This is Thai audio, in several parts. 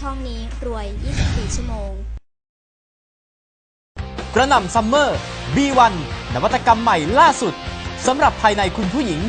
ช่องนี้รวย 24 ชั่วโมง กระหน่ำซัมเมอร์ B1 นวัตกรรมใหม่ล่าสุดสำหรับภายในคุณผู้หญิง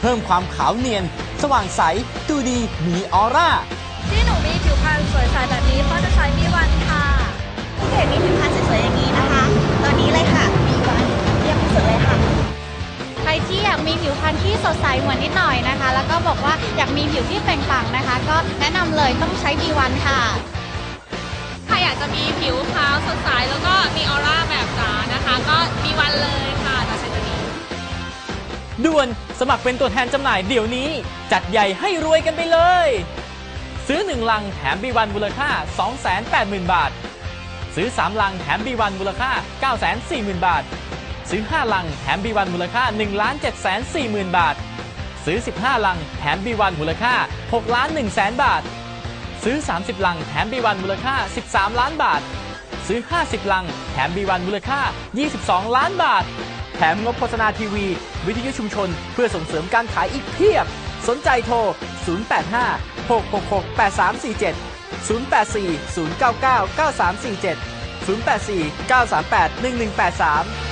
เพิ่มความขาวเนียน สว่างใสดูดีมีออร่า ที่หนูมีผิวพรรณสวยใสแบบนี้เพราะจะใช้มีวันค่ะถ้าเกิดมีผิวพรรณ อยากมีผิวพรรณที่สดใสเหมือนนิดหน่อยนะคะ แล้วก็บอกว่าอยากมีผิวที่เปล่งปลั่งนะคะ ก็แนะนำเลยต้องใช้ B1 ค่ะ ใครอยากจะมีผิวขาวสดใสแล้วก็มีออร่าแบบจ๋านะคะ ก็มีวันเลยค่ะต่อใช้ตัวนี้ ด่วนสมัครเป็นตัวแทนจำหน่ายเดี๋ยวนี้ จัดใหญ่ให้รวยกันไปเลย ซื้อ 1 ลังแถม B1 มูลค่า 280,000 บาท ซื้อ 3 ลังแถม B1 มูลค่า 940,000 บาท ซื้อ 5 ลังแถม B1 มูลค่า 1 7 4 0 0 0 บาท ซื้อ 15 ลังแถม B1 มูลค่า6ล้าน1แสนบาท ซื้อ 30 ลังแถม B1 มูลค่า 13 ล้านบาท ซื้อ 50 ลังแถม B1 มูลค่า 22 ล้านบาท แถมงบโฆษณาทีวี วิทยุชุมชน เพื่อส่งเสริมการขายอีกเพียบ สนใจโทร 085 666 8347 084 099 9347 084 938 1183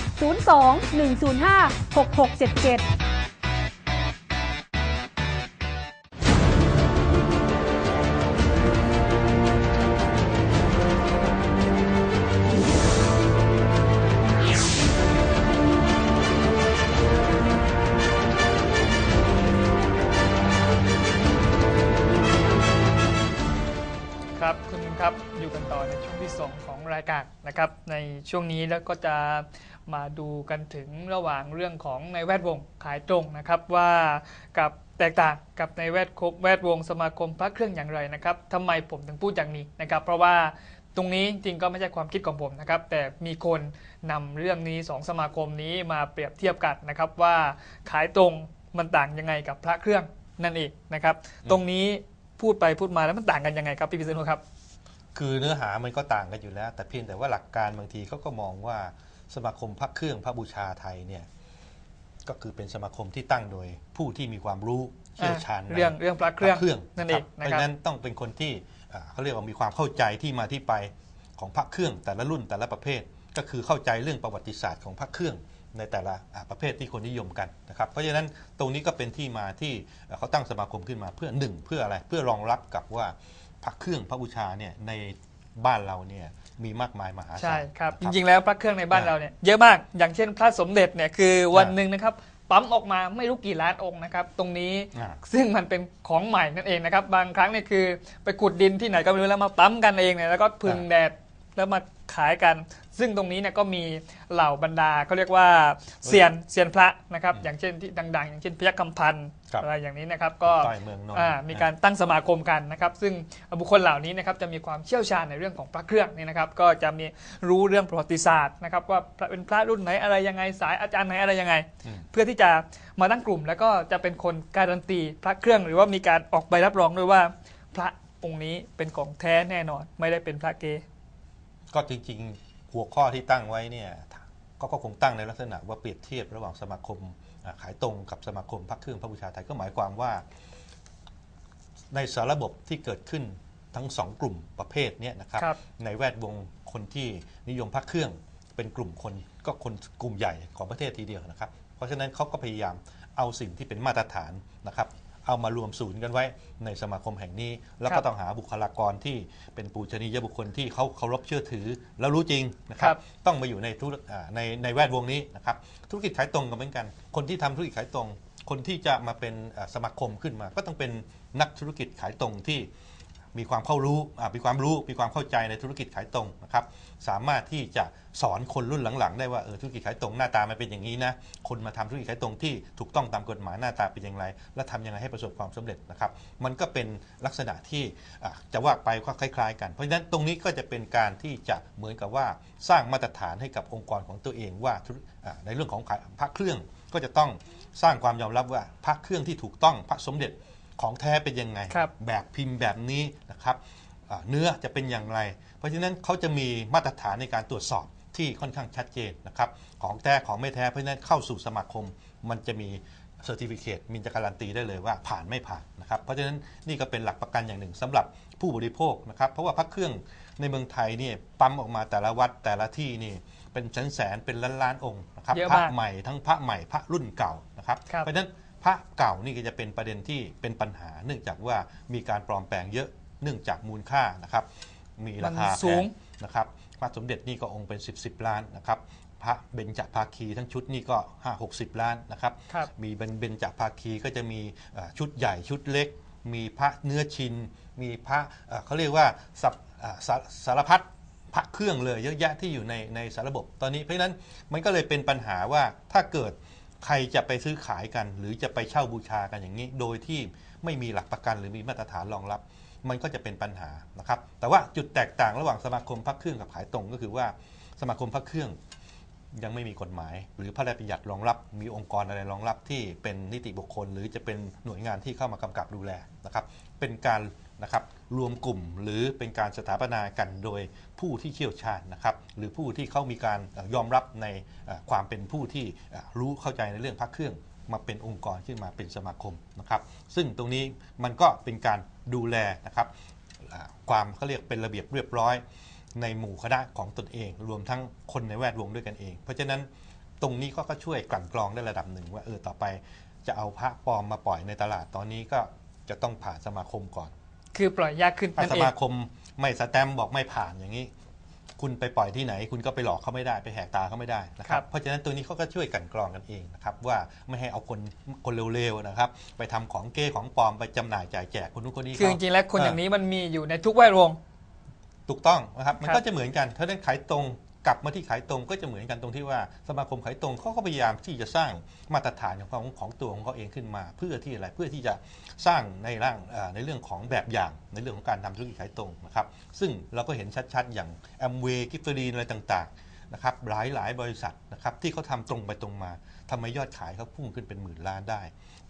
02 105 6677ครับคุณครับอยู่กันต่อในช่วงที่ 2 ของรายการนะครับ ในช่วงนี้แล้วก็จะ มาดูกันถึงระหว่างเรื่องของในแวดวงขายตรงนะครับว่ากับแตกต่างกับในแวดคบแวดวงสมาคมพระเครื่องอย่างไรนะครับทำไมผมถึงพูดอย่างนี้นะครับเพราะว่าตรงนี้จริงก็ไม่ใช่ความคิดของผมนะครับแต่มีคนนำเรื่องนี้สองสมาคมนี้มาเปรียบเทียบกันนะครับว่าขายตรงมันต่างยังไงกับพระเครื่องนั่นเองนะครับตรงนี้พูดไปพูดมาแล้วมันต่างกันยังไงครับพี่พิษณุครับ คือเนื้อหามันก็ต่างกันอยู่แล้ว แต่เพียงแต่ว่าหลักการบางทีเขาก็มองว่า สมาคมพระเครื่องพระบูชาไทยเนี่ยก็คือเป็นสมาคมที่ตั้งโดยผู้ที่มีความรู้เชี่ยวชาญในเรื่องเรื่องพระเครื่องเครื่องนั่นเองเพนะราะครับฉะนั้นต้องเป็นคนที่อ่าเขาเรียกว่ามีความเข้าใจที่มาที่ไปของพระเครื่องแต่ละรุ่นแต่ละประเภท ก็คือเข้าใจเรื่องประวัติศาสตร์ของพระเครื่องในแต่ละอ่าประเภทที่คนนิยมกันนะครับ เพราะฉะนั้นตรงนี้ก็เป็นที่มาที่เอ่อเขาตั้งสมาคมขึ้นมาเพื่อหนึ่งเพื่ออะไรเพื่อรองรับกับว่าพระเครื่องพระบูชาเนี่ยใน บ้านเราเนี่ยมีมากมายมหาศาล ใช่ครับนะจริงๆแล้วพระเครื่องในบ้านอ่าเราเนี่ยเยอะมากอย่างเช่นพระสมเด็จเนี่ยคือวันอ่าหนึ่งนะครับปั๊มออกมาไม่รู้กี่ล้านองค์นะครับตรงนี้อ่า ซึ่งมันเป็นของใหม่นั่นเองนะครับบางครั้งเนี่ยคือไปขุดดินที่ไหนก็ไม่รู้แล้วมาปั๊มกันเองเนี่ยแล้วก็พึ่งแดด แล้วมาขายกัน ซึ่งตรงนี้เนี่ยก็มีเหล่าบรรดาเขาเรียกว่าเซียนเซียนพระนะครับ อย่างเช่นที่ดัง ๆ อย่างเช่นพยัคฆ์คำพันธ์ครับอะไรอย่างนี้นะครับก็ต้อยเมืองนนท์อ่ามีการตั้งสมาคมกันนะครับ ซึ่งบุคคลเหล่านี้นะครับจะมีความเชี่ยวชาญในเรื่องของพระเครื่องนี่นะครับ ก็จะมีรู้เรื่องประวัติศาสตร์นะครับว่าพระเป็นพระรุ่นไหนอะไรยังไงสายอาจารย์ไหนอะไรยังไง อืม เพื่อที่จะมาตั้งกลุ่ม แล้วก็จะเป็นคนการันตีพระเครื่อง หรือว่ามีการออกใบรับรองด้วยว่า พระองค์นี้เป็นของแท้แน่นอน ไม่ได้เป็นพระเก ก็จริงๆ หัวข้อที่ตั้งไว้เนี่ยก็ก็คงตั้งในลักษณะว่าเปรียบเทียบระหว่างสมาคมอ่าขายตรงกับสมาคมพระเครื่องพระบูชาไทยก็หมายความว่า ในสารระบบที่เกิดขึ้นทั้งสองกลุ่มประเภทเนี้นะครับครับในแวดวงคนที่นิยมพระเครื่อง เป็นกลุ่มคนก็คนกลุ่มใหญ่ของประเทศทีเดียวนะครับ เพราะฉะนั้นเขาก็พยายามเอาสิ่งที่เป็นมาตรฐานนะครับ เอามารวมศูนย์กันไว้ในสมาคมแห่งนี้ แล้วครัก็บต้องหาบุคลากรที่เป็นปูชนียบุคคลที่เขาเคารพเชื่อถือ แล้วรู้จริงนะคครัรับบต้องมาอยู่ในธุรอ่าในในแวดวงนี้นะครับ ธุรกิจขายตรงก็เหมือนกัน คนที่ทำธุรกิจขายตรง คนที่จะมาเป็นอ่าสมาคมขึ้นมา ก็ต้องเป็นนักธุรกิจขายตรงที่ มีความเข้ารู้อ่ามีความรู้มีความเข้าใจในธุรกิจขายตรงนะครับสามารถที่จะสอนคนรุ่นหลังๆ ได้ว่าเออธุรกิจขายตรงหน้าตามันเป็นอย่างนี้นะคนมาทำธุรกิจขายตรงที่ถูกต้องตามกฎหมายหน้าตาเป็นอย่างไร และทำยังไงให้ประสบความสำเร็จนะครับมันก็เป็นลักษณะที่จะว่าไปก็คล้าย ๆ กัน เพราะฉะนั้นตรงนี้ก็จะเป็นการที่จะเหมือนกับว่าสร้างมาตรฐานให้กับองค์กรของตัวเองว่าในเรื่องของขายพระเครื่องก็จะต้องสร้างความยอมรับว่าพระเครื่องที่ถูกต้องพระสมเด็จ ของแท้เป็นยังไงครับแบบพิมพ์แบบนี้นะครับอ่าเนื้อจะเป็นอย่างไร เพราะฉะนั้นเขาจะมีมาตรฐานในการตรวจสอบที่ค่อนข้างชัดเจนนะครับของแท้ของไม่แท้เพราะฉะนั้นเข้าสู่สมาคม มันจะมีเซอร์ติฟิเคตมีจะการันตีได้เลยว่าผ่านไม่ผ่านนะครับเพราะฉะนั้นนี่ก็เป็นหลักประกันอย่างหนึ่งสำหรับผู้บริโภคนะครับเพราะว่าพระเครื่องในเมืองไทยเนี่ยปั๊มออกมาแต่ละวัดแต่ละที่นี่เป็นแสนแสนๆเป็นล้านล้านๆองค์นะครับเยอะพระมากใหม่ทั้งพระใหม่พระรุ่นเก่านะครับครับเพราะฉะนั้น พระเก่านี่ก็จะเป็นประเด็นที่เป็นปัญหา เนื่องจากว่ามีการปลอมแปลงเยอะเนื่องจากมูลค่านะครับ มีราคามันแพสูงงนะครับพระสมเด็จนี่ก็องค์เป็น 10บสล้านนะครับพระเบญจภาคีทั้งชุดนี่ก็ 5 60 ล้านนะครับครับมีเบญเบญจภาคีก็จะมีเอ่อชุดใหญ่ชุดเล็ก มีพระเนื้อชิน มีพระเอ่อเขาเรียกว่าสับอ่าสาสารพัดพระเครื่องเลยเยอะแยะที่อยู่ในในสารระบบตอนนี้เพราะฉะนั้นมันก็เลยเป็นปัญหาว่าถ้าเกิด ใครจะไปซื้อขายกัน หรือจะไปเช่าบูชากันอย่างนี้ โดยที่ไม่มีหลักประกันหรือมีมาตรฐานรองรับ มันก็จะเป็นปัญหานะครับแต่ว่าจุดแตกต่างระหว่างสมาคมพักเครื่องกับขายตรงก็คือว่าสมาคมพักเครื่อง ยังไม่มีกฎหมาย หรือพระราชบัญญัติรองรับ มีองค์กรอะไรรองรับที่เป็นนิติบุคคล หรือจะเป็นหน่วยงานที่เข้ามากำกับดูแลนะครับ เป็นการนะครับรวมกลุ่มหรือเป็นการสถาปนากันโดยผู้ที่เชี่ยวชาญนะครับ หรือผู้ที่เขามีการยอมรับในความเป็นผู้ที่รู้เข้าใจในเรื่องพระเครื่องมาเป็นองค์กรขึ้นมาเป็นสมาคมนะครับ ซึ่งตรงนี้มันก็เป็นการดูแลนะครับความเขาเรียกเป็นระเบียบเรียบร้อย ในหมู่คณะของตนเอง รวมทั้งคนในแวดวงด้วยกันเอง เพราะฉะนั้นตรงนี้ก็ก็ช่วยกลั่นกรองได้ระดับหนึ่งว่าเออต่อไปจะเอาพระปลอมมาปล่อยในตลาดตอนนี้ก็จะต้องผ่านสมาคมก่อน คือปล่อยยากขึ้นถ้านั่นสเองมาคมไม่สแตมป์บอกไม่ผ่านอย่างนี้ คุณไปปล่อยที่ไหน คุณก็ไปหลอกเขาไม่ได้ไปแหกตาเขาไม่ได้นะคครัรับบเพราะฉะนั้นตัวนี้เขาก็ช่วยกลันกรองกันเองนะครับว่าไม่ให้เอาคนคนเร็วๆนะครับ ไปทำของเก้ของปลอมไปจำหน่ายจ่ายแจกคนนู้นคนนี้คือจเขาริงๆแล้วคนอย่างนี้มันมีอยู่ในทุกแวดวง ถูกต้องนะครับมันครับก็จะเหมือนกันถ้าได้ขายตรงกลับมาที่ขายตรงก็จะเหมือนกันตรงที่ว่าสมาคมขายตรงเขาก็พยายามที่จะสร้างมาตรฐานของของของตัวของเขาเองขึ้นมา เพื่อที่อะไรเพื่อที่จะสร้างในร่างเอ่อในเรื่องของแบบอย่างในเรื่องของการทำธุรกิจขายตรงนะครับซึ่งเราก็เห็นชัดๆ อย่างแอมเวย์กิฟเฟอรีนอะไรต่างๆ นะครับหลายหลายบริษัทนะครับที่เขาทำตรงไปตรงมาทำไมยอดขายเขาพุ่งขึ้นเป็นหมื่นล้านได้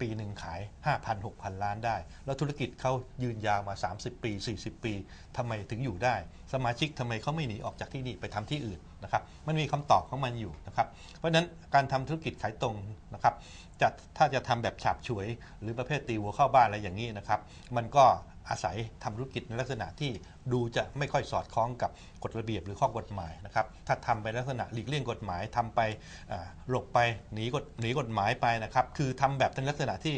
ปีหนึ่งขาย 5,000 6,000 ล้านได้ แล้วธุรกิจเขายืนยาวมา 30 ปี 40 ปีทำไมถึงอยู่ได้ สมาชิกทำไมเขาไม่หนีออกจากที่นี่ไปทำที่อื่นนะครับมันมีคำตอบของมันอยู่นะครับเพราะฉะนั้นการทำธุรกิจขายตรงนะครับจะถ้าจะทำแบบฉาบฉวย หรือประเภทตีหัวเข้าบ้านอะไรอย่างนี้นะครับมันก็ อาศัยทำธุรกิจในลักษณะที่ดูจะไม่ค่อยสอดคล้องกับกฎระเบียบหรือข้อกฎหมายนะครับถ้าทำไปลักษณะหลีกเลี่ยงกฎหมายทำไปหลบไปหนีกฎหนีกฎหมายไปนะครับคือทำแบบในลักษณะที่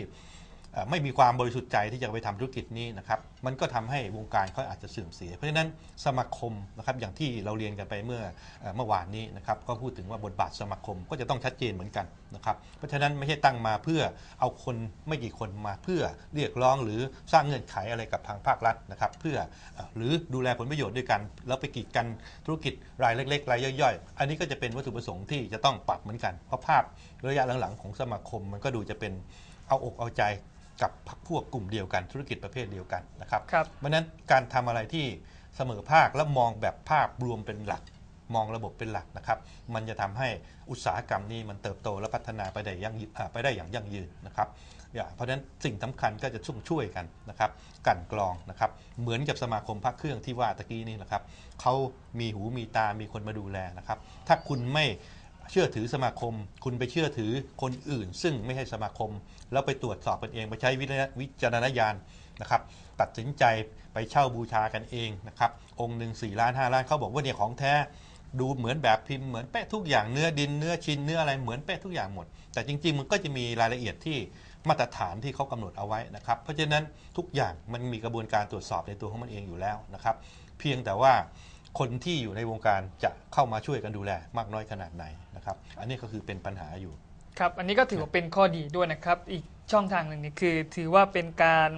ไม่มีความบริสุทธิ์ใจที่จะไปทำธุรกิจนี้นะครับ มันก็ทำให้วงการเขาอาจจะเสื่อมเสีย เพราะฉะนั้นสมาคมนะครับอย่างที่เราเรียนกันไปเมื่อเมื่อวานนี้นะครับก็พูดถึงว่าบทบาทสมาคมก็จะต้องชัดเจนเหมือนกันนะครับ เพราะฉะนั้นไม่ใช่ตั้งมาเพื่อเอาคนไม่กี่คนมาเพื่อเรียกร้องหรือสร้างเงื่อนไขอะไรกับทางภาครัฐนะครับ เพื่อหรือดูแลผลประโยชน์ด้วยกัน แล้วไปกีดกันธุรกิจรายเล็กๆรายย่อยๆ อันนี้ก็จะเป็นวัตถุประสงค์ที่จะต้องปรับเหมือนกัน เพราะภาพระยะหลังๆของสมาคมมันก็ดูจะเป็นเอาอกเอาใจ กับพรรคพวกกลุ่มเดียวกันธุรกิจประเภทเดียวกันนะครับครับเพราะฉะนั้นการทำอะไรที่เสมอภาคและมองแบบภาพรวมเป็นหลัก มองระบบเป็นหลักนะครับ มันจะทำให้อุตสาหกรรมนี้มันเติบโตและพัฒนาไปได้ยั่งยืนอ่าไปได้อย่างยั่งยืนนะครับอย่าเพราะฉะนั้นสิ่งสำคัญก็จะช่วยช่วยกันนะครับกลั่นกรองนะครับ เหมือนกับสมาคมพระเครื่องที่ว่าตะกี้นี้นะครับเขามีหูมีตามีคนมาดูแลนะครับ ถ้าคุณไม่ เชื่อถือสมาคม คุณไปเชื่อถือคนอื่น ซึ่งไม่ใช่สมาคม แล้วไปตรวจสอบกันเองไปใช้วิจารณญาณนะครับ ตัดสินใจไปเช่าบูชากันเองนะครับ องค์หนึ่งสี่ล้านห้าล้านเขาบอกว่าเนี่ยของแท้ดูเหมือนแบบพิมพ์เหมือนเป๊ะทุกอย่างเนื้อดินเนื้อชิ้นเนื้ออะไรเหมือนเป๊ะทุกอย่างหมด แต่จริง ๆ มันก็จะมีรายละเอียดที่มาตรฐานที่เขากำหนดเอาไว้นะครับ เพราะฉะนั้นทุกอย่างมันมีกระบวนการตรวจสอบในตัวของมันเองอยู่แล้วนะครับ เพียงแต่ว่า คนที่อยู่ในวงการจะเข้ามาช่วยกันดูแลมากน้อยขนาดไหนนะครับ อันนี้ก็คือเป็นปัญหาอยู่ครับ อันนี้ก็ถือว่าเป็นข้อดีด้วยนะครับ อีกช่องทางหนึ่งนี่คือ ถือว่าเป็นการ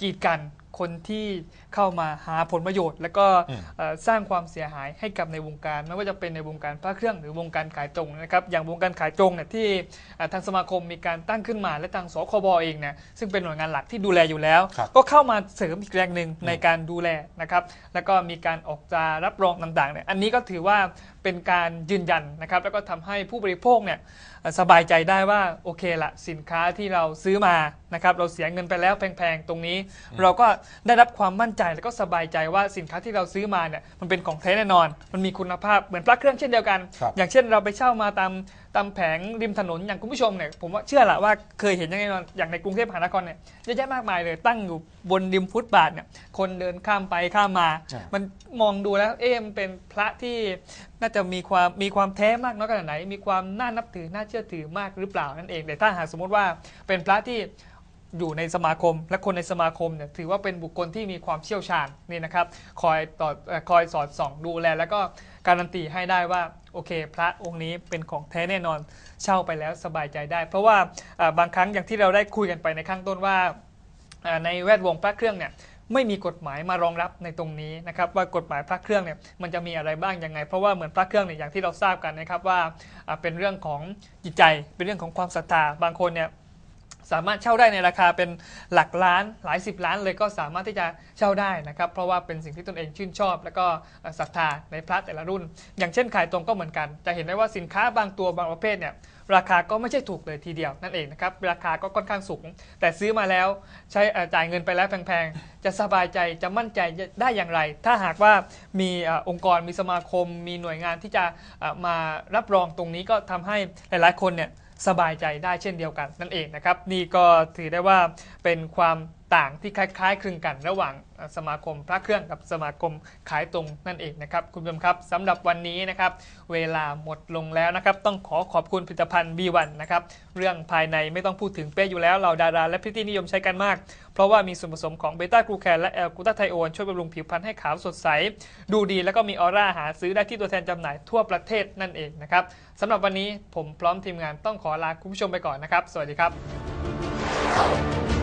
กีดกัน คนที่เข้ามาหาผลประโยชน์ แล้วก็อืมเอ่อสร้างความเสียหายให้กับในวงการ ไม่ว่าจะเป็นในวงการพระเครื่องหรือวงการขายตรงนะครับอย่างวงการขายตรงเนี่ยที่เอ่อทางสมาคมมีการตั้งขึ้นมา และทางสคบเองเนี่ยซึ่งเป็นหน่วยงานหลักที่ดูแลอยู่แล้วครับก็เข้ามาเสริมอีกแรงหนึ่งในการดูแลนะครับแล้วก็มีการออกจารับรองต่างๆเนี่ยอันนี้ก็ถือว่าเป็นการยืนยันนะครับแล้วก็ทำให้ผู้บริโภคเนี่ยเอ่อสบายใจได้ว่าโอเคละสินค้าที่เราซื้อมานะครับเราเสียเงินไปแล้วแพงๆ ตรงนี้ เราก็ได้รับความมั่นใจแล้วก็สบายใจว่าสินค้าที่เราซื้อมาเนี่ยมันเป็นของแท้แน่นอน มันมีคุณภาพเหมือนพระเครื่องเช่นเดียวกัน ครับ อย่างเช่นเราไปเช่ามาตามตามแผงริมถนนอย่างคุณผู้ชมเนี่ยผมว่าเชื่อละว่าเคยเห็นอย่างแน่นอนอย่างในกรุงเทพมหานครเนี่ยเยอะแยะมากมายเลยตั้งอยู่บนริมฟุตบาทเนี่ยคนเดินข้ามไปข้ามมา ใช่ มันมองดูแล้วเอ๊ะมันเป็นพระที่น่าจะมีความมีความแท้มากน้อยขนาดไหน มีความน่านับถือน่าเชื่อถือมากหรือเปล่านั่นเองแต่ถ้าหากสมมติว่าเป็นพระที่ อยู่ในสมาคม และคนในสมาคมเนี่ยถือว่าเป็นบุคคลที่มีความเชี่ยวชาญนี่นะครับคอยต่อคอยสอดส่องดูแล แล้วก็การันตีให้ได้ว่าโอเค พระองค์นี้เป็นของแท้แน่นอนเช่าไปแล้วสบายใจได้ เพราะว่าบางครั้งอย่างที่เราได้คุยกันไปในข้างต้นว่าในแวดวงพระเครื่องเนี่ยไม่มีกฎหมายมารองรับในตรงนี้นะครับว่ากฎหมายพระเครื่องเนี่ยมันจะมีอะไรบ้างยังไง เพราะว่าเหมือนพระเครื่องเนี่ยอย่างที่เราทราบกันนะครับว่าเป็นเรื่องของจิตใจเป็นเรื่องของความศรัทธาบางคนเนี่ย สามารถเช่าได้ในราคาเป็นหลักล้านหลายสิบล้านเลยก็สามารถที่จะเช่าได้นะครับ เพราะว่าเป็นสิ่งที่ตนเองชื่นชอบ แล้วก็ศรัทธาในพระแต่ละรุ่น อย่างเช่นขายตรงก็เหมือนกัน จะเห็นได้ว่าสินค้าบางตัวบางประเภทเนี่ยราคาก็ไม่ใช่ถูกเลยทีเดียวนั่นเองนะครับราคาก็ค่อนข้างสูง แต่ซื้อมาแล้วใช้จ่ายเงินไปแล้วแพงๆ จะสบายใจจะมั่นใจได้อย่างไร ถ้าหากว่ามีองค์กรมีสมาคม มีหน่วยงานที่จะมารับรองตรงนี้ก็ทำให้หลายๆคนเนี่ย สบายใจได้เช่นเดียวกันนั่นเองนะครับ นี่ก็ถือได้ว่าเป็นความต่างที่คล้ายๆคลึงกันระหว่างสมาคมพระเครื่องกับสมาคมขายตรงนั่นเองนะครับ คุณผู้ชมครับสำหรับวันนี้นะครับ เวลาหมดลงแล้วนะครับ ต้องขอขอบคุณผลิตภัณฑ์ B1 นะครับ เรื่องภายในไม่ต้องพูดถึงเป๊ะอยู่แล้วเราดาราและพิตตี้นิยมใช้กันมาก เพราะว่ามีส่วนผสมของเบต้ากลูแคนและแอลกูตาไทโอนช่วยบำรุงผิวพรรณให้ขาวสดใส ดูดีแล้วก็มีออร่าหาซื้อได้ที่ตัวแทนจำหน่ายทั่วประเทศนั่นเองนะครับสำหรับวันนี้ผมพร้อมทีมงานต้องขอลาคุณผู้ชมไปก่อนนะครับ สวัสดีครับ